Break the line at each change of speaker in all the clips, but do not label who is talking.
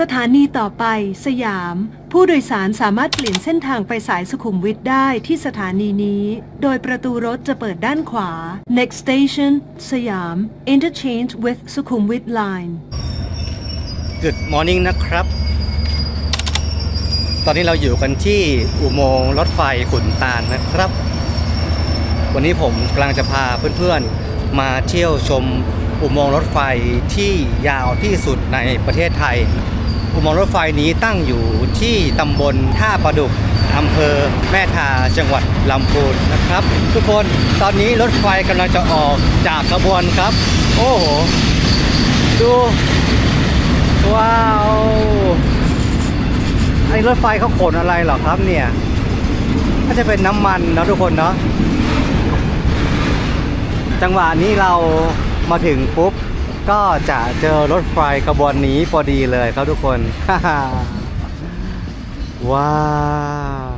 สถานีต่อไป สยาม ผู้โดยสารสามารถเปลี่ยนเส้นทางไปสายสุขุมวิทได้ที่สถานีนี้ โดยประตูรถจะเปิดด้านขวา Next station สยาม Interchange with สุขุมวิท line
Good morning นะครับ ตอนนี้เราอยู่กันที่อุโมงค์รถไฟขุนตาลนะครับ วันนี้ผมกำลังจะพาเพื่อนๆ มาเที่ยวชมอุโมงค์รถไฟที่ยาวที่สุดในประเทศไทย อุโมงค์รถไฟนี้ตั้งอยู่ที่ตำบลท่าประดุกอำเภอแม่ทาจังหวัดลำพูนนะครับ ทุกคนตอนนี้รถไฟกำลังจะออกจากขบวนครับ โอ้โห ดู ว้าวไอ้รถไฟเขาขนอะไรหรอครับเนี่ยก็จะเป็นน้ำมันนะทุกคนเนาะจังหวะนี้เรามาถึงปุ๊บ ก็จะเจอรถไฟขบวนนี้พอดีเลยครับทุกคน ว้าว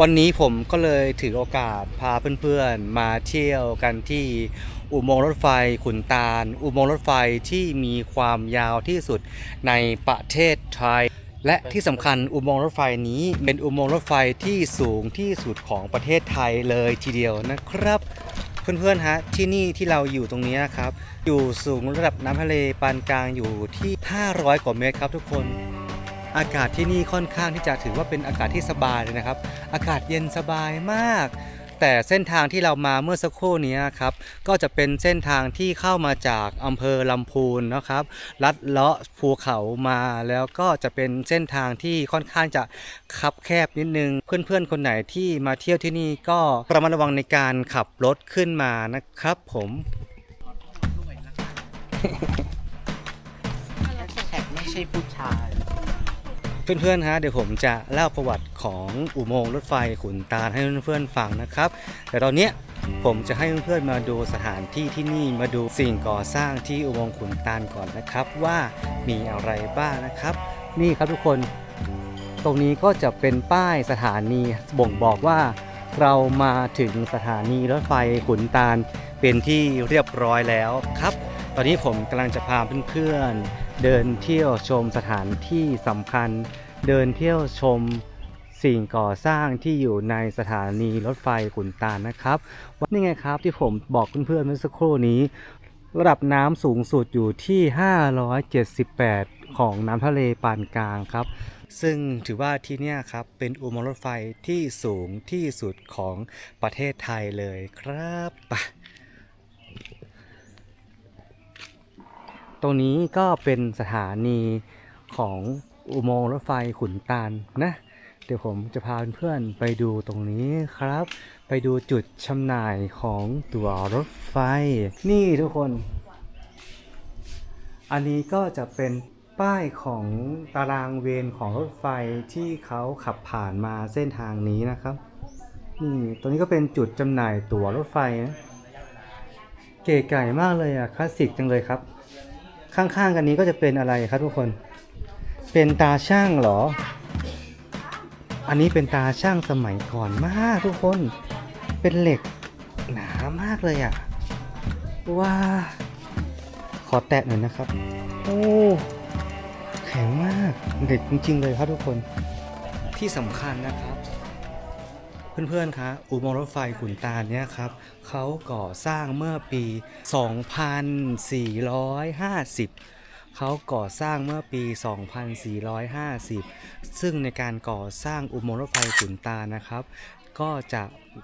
วันนี้ผมก็เลยถือโอกาสพาเพื่อนๆ มาเที่ยวกันที่อุโมงค์รถไฟขุนตาล อุโมงค์รถไฟที่มีความยาวที่สุดในประเทศไทยและที่สำคัญอุโมงค์รถไฟนี้เป็นอุโมงค์รถไฟที่สูงที่สุดของประเทศไทยเลยทีเดียวนะครับ เพื่อนๆฮะที่นี่ที่เราอยู่ตรงนี้ครับ อยู่สูงระดับน้ำทะเลปานกลางอยู่ที่ 500 กว่าเมตรครับทุกคน อากาศที่นี่ค่อนข้างที่จะถือว่าเป็นอากาศที่สบายเลยนะครับ อากาศเย็นสบายมาก แต่เส้นทางที่เรามาเมื่อสักครู่นี้ครับก็จะเป็นเส้นทางที่เข้ามาจากอำเภอลำพูนนะครับลัดเลาะภูเขามาแล้วก็จะเป็นเส้นทางที่ค่อนข้างจะคับแคบนิดนึง เพื่อนๆ คนไหนที่มาเที่ยวที่นี่ก็ระมัดระวังในการขับรถขึ้นมานะครับผม
แขกไม่ใช่ผู้ชาย
เพื่อนๆฮะเดี๋ยวผมจะเล่าประวัติของอุโมงค์รถไฟขุนตาลให้เพื่อนๆฟังนะครับ แต่ตอนเนี้ยผมจะให้เพื่อนๆมาดูสถานที่ที่นี่มาดูสิ่งก่อสร้างที่อุโมงค์ขุนตาลก่อนนะครับว่ามีอะไรบ้างนะครับ นี่ครับทุกคนตรงนี้ก็จะเป็นป้ายสถานีบ่งบอกว่าเรามาถึงสถานีรถไฟขุนตาลเป็นที่เรียบร้อยแล้วครับ ตอนนี้ผมกำลังจะพาเพื่อนๆ เดินเที่ยวชมสถานที่สำคัญ เดินเที่ยวชมสิ่งก่อสร้างที่อยู่ในสถานีรถไฟขุนตาลนะครับว่านี่ไงครับที่ผมบอกเพื่อนๆเมื่อสักครู่นี้ ระดับน้ำสูงสุดอยู่ที่ 578 ของน้ำทะเลปานกลางครับ ซึ่งถือว่าที่นี่ครับเป็นอุโมงค์รถไฟที่สูงที่สุดของประเทศไทยเลยครับไป ตรงนี้ก็เป็นสถานีของอุโมงค์รถไฟขุนตาลนะ เดี๋ยวผมจะพาเพื่อนๆไปดูตรงนี้ครับ ไปดูจุดชำหน่ายของตั๋วรถไฟ นี่ทุกคน อันนี้ก็จะเป็นป้ายของตารางเวรของรถไฟที่เขาขับผ่านมาเส้นทางนี้นะครับนี่ตรงนี้ก็เป็นจุดจำหน่ายตั๋วรถไฟนะเก๋ไก่มากเลยอะคลาสสิกจังเลยครับ ข้างๆกันนี้ก็จะเป็นอะไรครับทุกคน เป็นตาช่างเหรอ อันนี้เป็นตาช่างสมัยก่อนมากทุกคน เป็นเหล็กหนามากเลยอะ ว้า ขอแตะหน่อยนะครับ โอ้ แข็งมาก เด็ดจริงๆเลยครับทุกคน ที่สำคัญนะครับ เพื่อนๆ คะ อุโมงค์รถไฟขุนตาลเนี่ยครับเขาก่อสร้างเมื่อปี 2450 เขาก่อสร้างเมื่อปี 2450 ซึ่งในการก่อสร้างอุโมงค์รถไฟขุนตาลนะครับ ก็จะ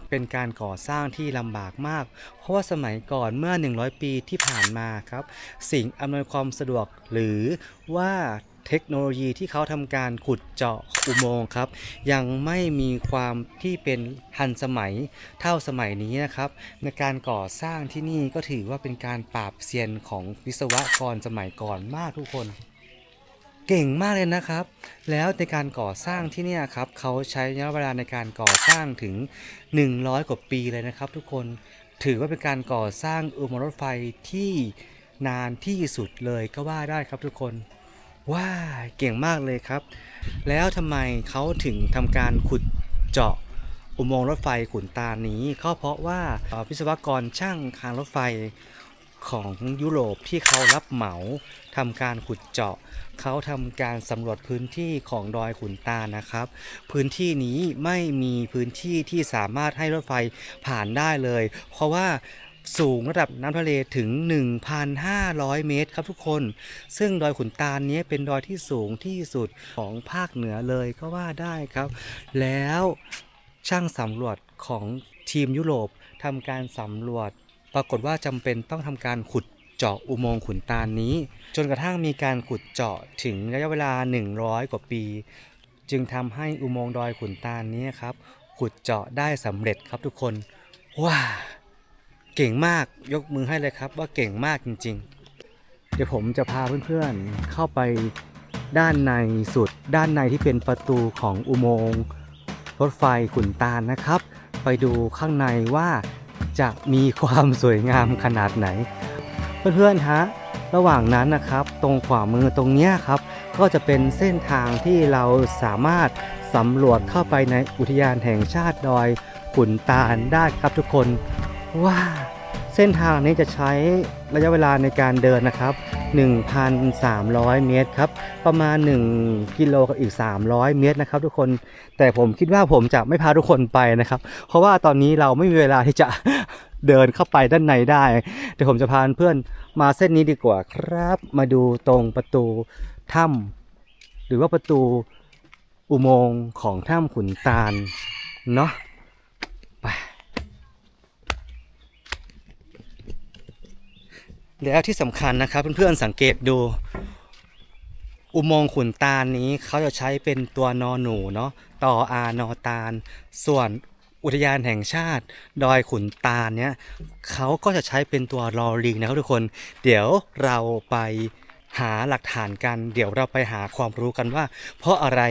เป็นการก่อสร้างที่ลำบากมาก เพราะว่าสมัยก่อนเมื่อ 100 ปีที่ผ่านมาครับ สิ่งอำนวยความสะดวกหรือว่า เทคโนโลยีที่เขาทำการขุดเจาะอุโมงค์ครับ ยังไม่มีความที่เป็นทันสมัยเท่าสมัยนี้นะครับ ในการก่อสร้างที่นี่ก็ถือว่าเป็นการปราบเซียนของวิศวกรสมัยก่อนมากทุกคน เก่งมากเลยนะครับ แล้วในการก่อสร้างที่นี่ครับเขาใช้ระยะเวลาในการก่อสร้างถึง 100 กว่าปีเลยนะครับ ทุกคนถือว่าเป็นการก่อสร้างอุโมงค์รถไฟที่นานที่สุดเลยก็ว่าได้ครับทุกคน ว้าเก่งมากเลยครับ แล้วทำไมเขาถึงทำการขุดเจาะอุโมงค์รถไฟขุนตานี้ก็เพราะว่าวิศวกรช่างคานรถไฟของยุโรปที่เขารับเหมาทำการขุดเจาะ เขาทำการสำรวจพื้นที่ของดอยขุนตานะครับ พื้นที่นี้ไม่มีพื้นที่ที่สามารถให้รถไฟผ่านได้เลย เพราะว่า สูงระดับน้ำทะเลถึง 1,500 เมตรครับทุกคน ซึ่งดอยขุนตาลนี้เป็นดอยที่สูงที่สุดของภาคเหนือเลยก็ว่าได้ครับ แล้วช่างสำรวจของทีมยุโรปทำการสำรวจ ปรากฏว่าจำเป็นต้องทำการขุดเจาะอุโมงค์ขุนตาลนี้ จนกระทั่งมีการขุดเจาะถึงระยะเวลา 100 กว่าปี จึงทำให้อุโมงค์ดอยขุนตาลนี้ครับขุดเจาะได้สำเร็จครับทุกคนว้า เก่งมากยกมือให้เลยครับ ว่าเก่งมากจริง ๆ เดี๋ยวผมจะพาเพื่อนๆเข้าไปด้านในสุด ด้านในที่เป็นประตูของอุโมงค์รถไฟขุนตาลนะครับ ไปดูข้างในว่าจะมีความสวยงามขนาดไหน เพื่อนๆฮะระหว่างนั้นนะครับ ตรงขวามือตรงเนี้ยครับ ก็จะเป็นเส้นทางที่เราสามารถสำรวจเข้าไปในอุทยานแห่งชาติดอยขุนตาลได้ครับทุกคน ว้าเส้นทางนี้จะใช้ระยะเวลาในการเดินนะครับ 1,300 เมตรครับ ประมาณ 1 กิโลกับอีก 300 เมตรนะครับทุกคน แต่ผมคิดว่าผมจะไม่พาทุกคนไปนะครับ เพราะว่าตอนนี้เราไม่มีเวลาที่จะเดินเข้าไปด้านในได้เดี๋ยวผมจะพาเพื่อนมาเส้นนี้ดีกว่าครับ มาดูตรงประตูถ้ำหรือว่าประตูอุโมงค์ของถ้ำขุนตาลเนาะไป แล้วที่สำคัญนะครับเพื่อนๆสังเกตดู อุโมงค์ขุนตาลนี้เขาจะใช้เป็นตัวนอหนูเนาะต่ออานอตาล ส่วนอุทยานแห่งชาติ ดอยขุนตาลเนี้ยเขาก็จะใช้เป็นตัวรอลิงนะครับทุกคน เดี๋ยวเราไปหาหลักฐานกัน เดี๋ยวเราไปหาความรู้กันว่า เพราะอะไร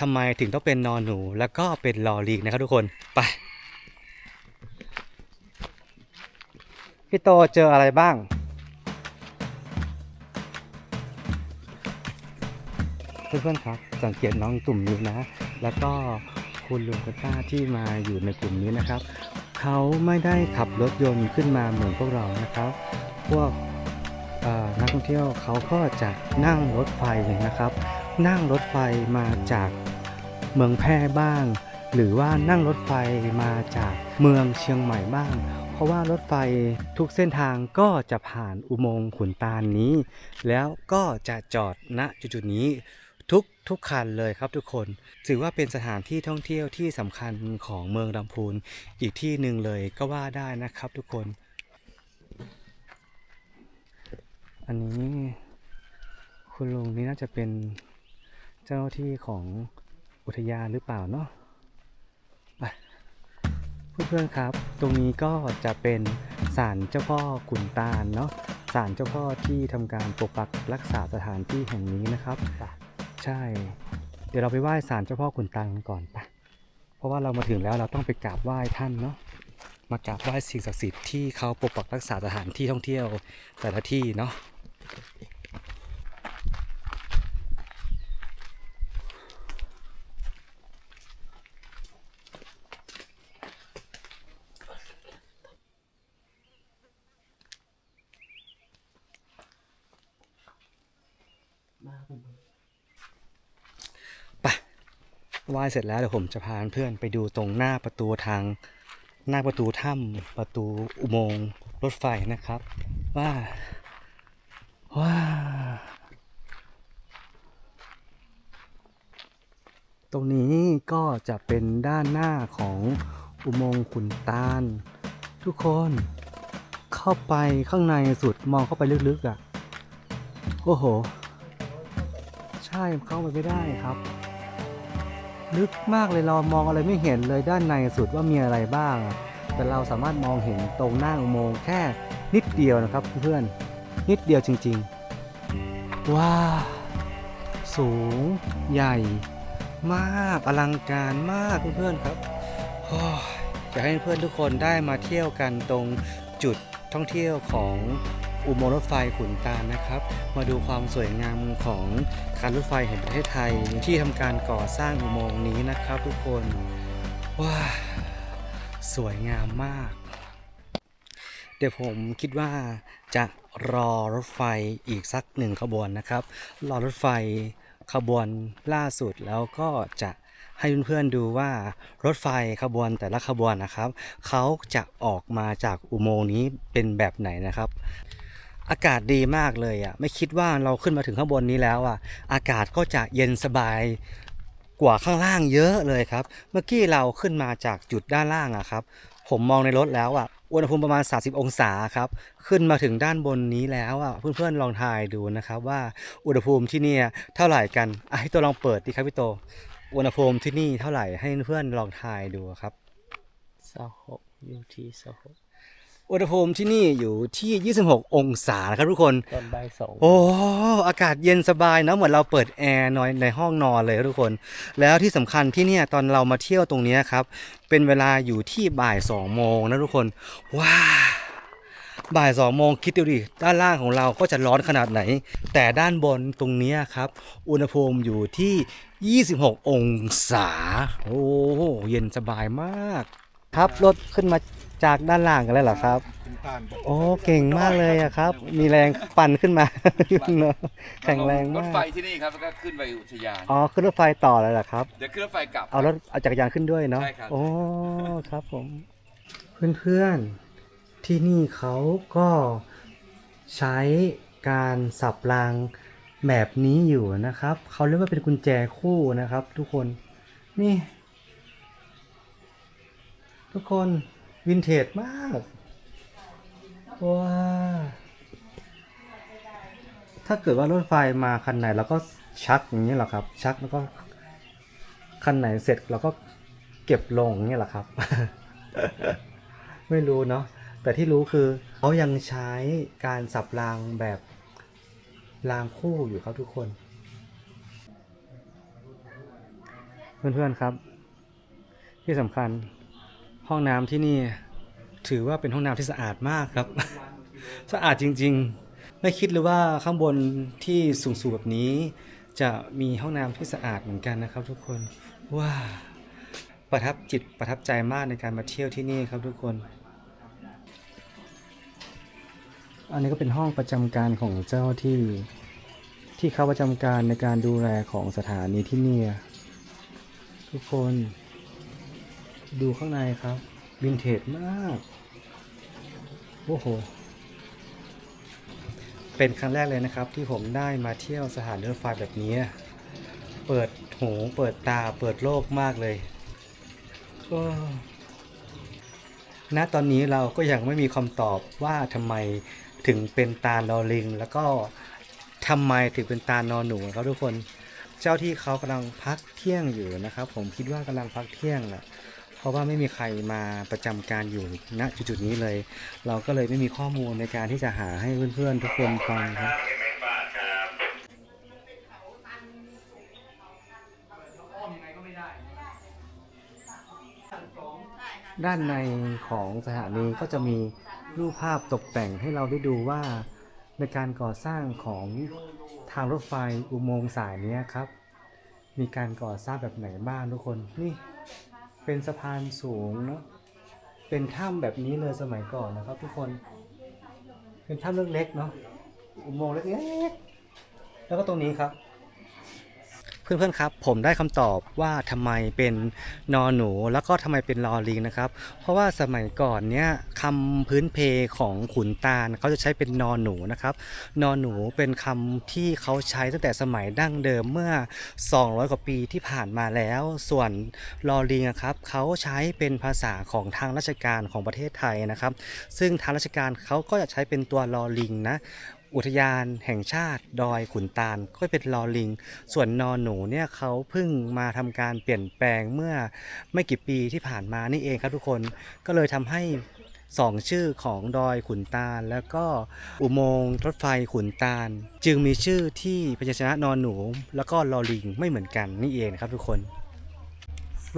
ทำไมถึงต้องเป็นนอหนู แล้วก็เป็นรอลิงนะครับทุกคนไปพี่โตเจออะไรบ้าง เพื่อนๆครับ สังเกตน้องกลุ่มนี้นะ แล้วก็คุณลุงคุณป้าที่มาอยู่ในกลุ่มนี้นะครับ เขาไม่ได้ขับรถยนต์ขึ้นมาเหมือนพวกเรานะครับ พวกนักท่องเที่ยวเขาก็จะนั่งรถไฟนะครับ นั่งรถไฟมาจากเมืองแพร่บ้าง หรือว่านั่งรถไฟมาจากเมืองเชียงใหม่บ้าง เพราะว่ารถไฟทุกเส้นทางก็จะผ่านอุโมงค์ขุนตาลนี้ แล้วก็จะจอดณจุดๆนี้ ทุกทุกคันเลยครับทุกคน ถือว่าเป็นสถานที่ท่องเที่ยวที่สำคัญของเมืองลำพูนอีกที่หนึ่งเลยก็ว่าได้นะครับทุกคน อันนี้คุณลุงนี่น่าจะเป็นเจ้าที่ของอุทยานหรือเปล่าเนาะเพื่อนๆครับ ตรงนี้ก็จะเป็นศาลเจ้าพ่อขุนตาลเนาะศาลเจ้าพ่อที่ทำการปกปักรักษาสถานที่แห่งนี้นะครับ ใช่ เดี๋ยวเราไปไหว้ศาลเจ้าพ่อขุนตังก่อนปะเพราะว่าเรามาถึงแล้วเราต้องไปกราบไหว้ท่านเนาะ มากราบไหว้สิ่งศักดิ์สิทธิ์ที่เขาปกปักรักษาสถานที่ท่องเที่ยวแต่ละที่เนาะ ไหว้เสร็จแล้วเดี๋ยวผมจะพาเพื่อนไปดูตรงหน้าประตูทางหน้าประตูถ้ำประตูอุโมงค์รถไฟนะครับ ว่าว้าตรงนี้ก็จะเป็นด้านหน้าของอุโมงค์ขุนตาล ทุกคนเข้าไปข้างในสุดมองเข้าไปลึกๆอะ่ะ โอ้โห ใช่เข้าไปไม่ได้ครับ ลึกมากเลยเรามองอะไรไม่เห็นเลยด้านในสุดว่ามีอะไรบ้าง แต่เราสามารถมองเห็นตรงหน้าอุโมงค์แค่นิดเดียวนะครับเพื่อนนิดเดียวจริงๆ ว้าสูง ใหญ่ มากอลังการมากเพื่อนๆครับอยากให้เพื่อนทุกคนได้มาเที่ยวกันตรงจุดท่องเที่ยวของ อุโมงค์รถไฟขุนตาลนะครับ มาดูความสวยงามของการรถไฟแห่งประเทศไทยที่ทำการก่อสร้างอุโมงค์นี้นะครับ ทุกคนว้าสวยงามมาก เดี๋ยวผมคิดว่าจะรอรถไฟอีกสักหนึ่งขบวนนะครับ รอรถไฟขบวนล่าสุดแล้วก็จะให้เพื่อนๆดูว่ารถไฟขบวนแต่ละขบวนนะครับ เขาจะออกมาจากอุโมงค์นี้เป็นแบบไหนนะครับ อากาศดีมากเลยอะไม่คิดว่าเราขึ้นมาถึงข้างบนนี้แล้วอะอากาศก็จะเย็นสบายกว่าข้างล่างเยอะเลยครับ เมื่อกี้เราขึ้นมาจากจุดด้านล่างอะครับ ผมมองในรถแล้วอะอุณหภูมิประมาณ 30 องศาครับ ขึ้นมาถึงด้านบนนี้แล้วอะเพื่อนๆลองทายดูนะครับว่าอุณหภูมิที่นี่เท่าไหร่กันให้ตัวลองเปิดดิครับพี่โต อุณหภูมิที่นี่เท่าไหร่ให้เพื่อนๆลองทายดูครับ
สหก อยู่ที่สหก
อุณหภูมิที่นี่อยู่ที่ 26 องศานะครับทุกคน
ตอนบ่ายสอง
โอ้อากาศเย็นสบายเนอะเหมือนเราเปิดแอร์นอนในห้องนอนเลยครับทุกคน แล้วที่สำคัญที่เนี่ยตอนเรามาเที่ยวตรงเนี้ยครับ เป็นเวลาอยู่ที่บ่ายสองโมงนะทุกคนว้าบ่ายสองโมงคิดดูดิด้านล่างของเราก็จะร้อนขนาดไหน แต่ด้านบนตรงเนี้ยครับ อุณหภูมิอยู่ที่ 26 องศา โอ้เย็นสบายมาก ครับรถขึ้นมาจากด้านล่างกันแล้วเหรอครับโอ้เก่งมากเลยอะครับ มีแรงปั่นขึ้นมา เนอะแข็งแรง
ร
มา
ถไฟ
ก
ที่นี่ครับแล้วก็ขึ้นไปอุทยาน
อ๋อขึ้นรถไฟต่อเลยเหรอครับ
เดี๋ยวขึ้นรถไฟกลับ
เอารถเอาจักรยานขึ้นด้วยเนาะ
ใช่ครับ
โอ้ครับผม เพื่อนๆที่นี่เขาก็ใช้การสับรางแบบนี้อยู่นะครับ เขาเรียกว่าเป็นกุญแจคู่นะครับ ทุกคนนี่ ทุกคนวินเทจมากว้าถ้าเกิดว่ารถไฟมาคันไหนเราก็ชักอย่างนี้หรอครับ ชักแล้วก็ คันไหนเสร็จเราก็เก็บลงอย่างเงี้หรอครับ ไม่รู้เนาะแต่ที่รู้คือเขายังใช้การสับรางแบบรางคู่อยู่ครับทุกคน เพื่อนๆครับ ที่สำคัญ ห้องน้ำที่นี่ถือว่าเป็นห้องน้ำที่สะอาดมากครับ สะอาดจริง ๆ ไม่คิดเลยว่าข้างบนที่สูงๆแบบนี้ จะมีห้องน้ำที่สะอาดเหมือนกันนะครับ ทุกคนว้าประทับจิตประทับใจมากในการมาเที่ยวที่นี่ครับทุกคน อันนี้ก็เป็นห้องประจำการของเจ้าที่ที่เขาประจำการในการดูแลของสถานีที่นี่ทุกคน ดูข้างในครับวินเทจมาก โอ้โห เป็นครั้งแรกเลยนะครับ ที่ผมได้มาเที่ยวสถานรถไฟแบบนี้ เปิดหูเปิดตาเปิดโลกมากเลยณตอนนี้เราก็ยังไม่มีคำตอบว่าทำไมถึงเป็นตาลอลิง แล้วก็ทำไมถึงเป็นตานอนหนูครับทุกคน เจ้าที่เขากำลังพักเที่ยงอยู่นะครับ ผมคิดว่ากำลังพักเที่ยงแหละ เพราะว่าไม่มีใครมาประจำการอยู่ณจุดๆนี้เลย เราก็เลยไม่มีข้อมูลในการที่จะหาให้เพื่อนๆทุกคนฟังครับด้านในของสถานีก็จะมีรูปภาพตกแต่งให้เราได้ดูว่า ในการก่อสร้างของทางรถไฟอุโมงค์สายนี้ครับ มีการก่อสร้างแบบไหนบ้างทุกคนนี่ เป็นสะพานสูงเนาะเป็นถ้ำแบบนี้เลยสมัยก่อนนะครับ ทุกคน เป็นถ้ำเล็กๆเนาะอุโมงค์เล็กๆแล้วก็ตรงนี้ครับ เพื่อนๆครับผมได้คำตอบว่าทำไมเป็นนอหนู แล้วก็ทำไมเป็นลอลิงนะครับ เพราะว่าสมัยก่อนเนี้ยคำพื้นเพของขุนตาลเขาจะใช้เป็นนอหนูนะครับนอหนูเป็นคำที่เขาใช้ตั้งแต่สมัยดั้งเดิมเมื่อ 200 กว่าปีที่ผ่านมาแล้ว ส่วนลอลิงครับเขาใช้เป็นภาษาของทางราชการของประเทศไทยนะครับ ซึ่งทางราชการเขาก็จะใช้เป็นตัวลอลิงนะ อุทยานแห่งชาติดอยขุนตาลก็เป็นลอลิง ส่วนนอนหนูเนี่ยเขาเพิ่งมาทำการเปลี่ยนแปลงเมื่อไม่กี่ปีที่ผ่านมานี่เองครับทุกคนก็เลยทำให้สองชื่อของดอยขุนตาล แล้วก็อุโมงค์รถไฟขุนตาล จึงมีชื่อที่พยัญชนะนอนหนู แล้วก็ลอลิงไม่เหมือนกันนี่เองนะครับทุกคน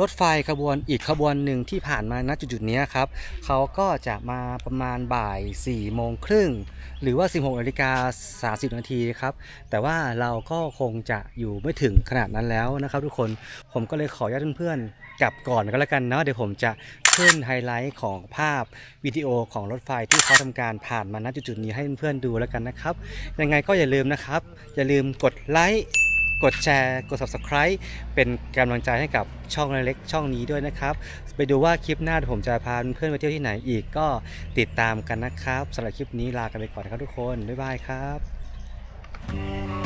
รถไฟขบวนอีกขบวนหนึ่งที่ผ่านมาณจุดๆนี้ครับเขาก็จะมาประมาณบ่าย4ี่โมงครึ่งหรือว่า 16นาฬิกา30 นาทีครับแต่ว่าเราก็คงจะอยู่ไม่ถึงขนาดนั้นแล้วนะครับ ทุกคนผมก็เลยขอญาตเพื่อนๆกลับก่อนก็แล้วกันเนาะเดี๋ยวผมจะขึ้นไฮไลท์ของภาพวิดีโอของรถไฟที่เขาทำการผ่านมาณจุดๆนี้ให้เพื่อนๆดูแล้วกันนะครับยังไงก็อย่าลืมนะครับ อย่าลืมกดไลค์ กดแชร์กด subscribe เป็นกำลังใจให้กับช่องเล็กๆช่องนี้ด้วยนะครับ ไปดูว่าคลิปหน้าผมจะพาเพื่อนไปเที่ยวที่ไหนอีกก็ติดตามกันนะครับสำหรับคลิปนี้ลากันไปก่อนนะครับทุกคนบ๊ายบายครับ